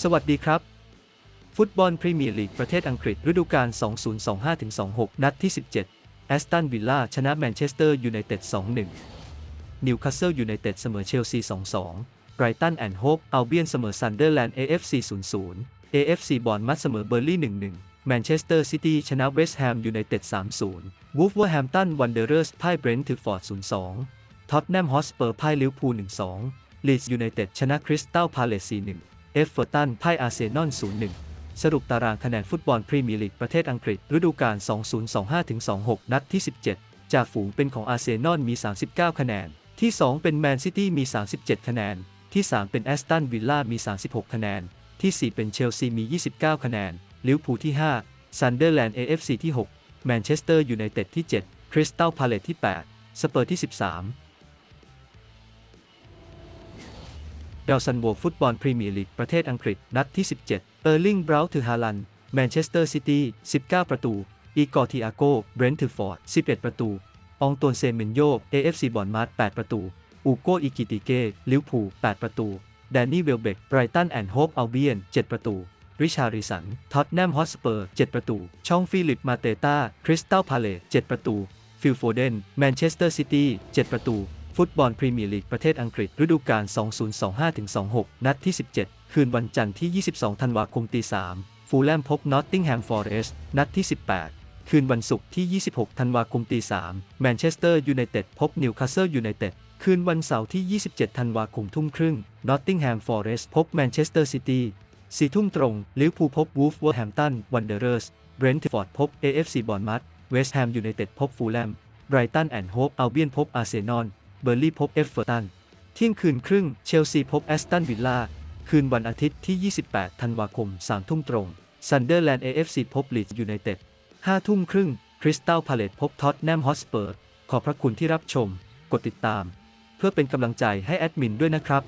สวัสดีครับ ฟุตบอลพรีเมียร์ลีกประเทศอังกฤษฤดูกาล 2025-26 นัดที่ 17 แอสตันวิลล่าชนะแมนเชสเตอร์ยูไนเต็ด 2-1 นิวคาสเซิลยูไนเต็ดเสมอเชลซี 2-2 ไบรตันแอนด์โฮปอัลเบียนเสมอซันเดอร์แลนด์ AFC 0-0 AFC บอร์นมัดเสมอเบอร์ลี่ 1-1 แมนเชสเตอร์ซิตี้ชนะเวสต์แฮมยูไนเต็ด 3-0 วูฟเวอร์แฮมตันวันเดอร์เรสพ่ายเบรนท์ถึงฟอร์ด 0-2 ท็อตแนมฮอสเปอร์พ่ายลิเวอร์พูล 1-2 ลีดส์ยูไนเต็ดชนะคริสตัลพาเลซ4-1 เอฟเวอร์ตันพ่ายอาเซนอล0-1 สรุปตารางคะแนนฟุตบอลพรีเมียร์ลีกประเทศอังกฤษ ฤดูกาล 2025-26 นัดที่ 17 จากฝูงเป็นของอาเซนอลมี 39 คะแนน ที่ 2 เป็นแมนซิตี้มี 37 คะแนน ที่ 3 เป็นแอสตันวิลล่ามี 36 คะแนน ที่ 4 เป็นเชลซีมี 29 คะแนน ลิเวอร์พูลที่ 5 ซันเดอร์แลนด์ AFC ที่ 6 แมนเชสเตอร์ยูไนเต็ดที่ 7 คริสตัลพาเลตที่ 8 สเปอร์ที่ 13 ดาวซันโวกฟุตบอลพรีเมียร์ลีกประเทศอังกฤษนัดที่ 17 เออร์ลิง บราวท์ถือฮาลัน แมนเชสเตอร์ซิตี้ 19 ประตู อีกอร์ทิอาโก เบรนท์ถือฟอร์ด 11 ประตู อองตวนเซเมนโย AFC บอนมาร์ต8ประตู อูโกอิกิติเก้ ลิวพู 8 ประตู แดนนี่เวลเบก ไบรตันแอนด์โฮปอัลเบียน 7 ประตู ริชาริสัน ท็อตแนมฮอสเปอร์ 7 ประตู ช่องฟิลิป มาเตตาคริสตัลพาเลต7ประตู ฟิลโฟเดน แมนเชสเตอร์ซิตี้ 7 ประตู ฟุตบอลพรีเมียร์ลีกประเทศอังกฤษฤดูกาล 2025-26 นัดที่ 17 คืนวันจันทร์ที่ 22 ธันวาคมตี3ฟูลแลมพบนอตติงแฮมฟอร์เรสต์นัดที่ 18 คืนวันศุกร์ที่ 26 ธันวาคมตี3แมนเชสเตอร์ยูไนเต็ดพบนิวคาสเซิลยูไนเต็ดคืนวันเสาร์ที่ 27 ธันวาคมทุ่มครึ่งนอตติงแฮมฟอร์เรสต์พบแมนเชสเตอร์ซิตี้สี่ทุ่มตรงลิเวอร์พูลพบวูฟเวอร์แฮมตันวันเดอร์เรสเบรนท์ฟอร์ดพบ AFC บอร์นมัดเวสต์แฮมยูไนเต็ดพบฟูลแลมไบรตันแอนด์โฮปอัลเบียนพบอาร์เซนอล เบอร์ลี่พบเอฟเวอร์ตัน เที่ยงคืนครึ่งเชลซีพบแอสตันวิลล่า คืนวันอาทิตย์ที่ 28 ธันวาคม 3 ทุ่มตรง ซันเดอร์แลนด์เอฟซีพบลีดส์ยูไนเต็ด 5 ทุ่มครึ่ง คริสตัลพาเลตพบท็อตแนมฮอสเปอร์ ขอบพระคุณที่รับชม กดติดตาม เพื่อเป็นกำลังใจให้แอดมินด้วยนะครับ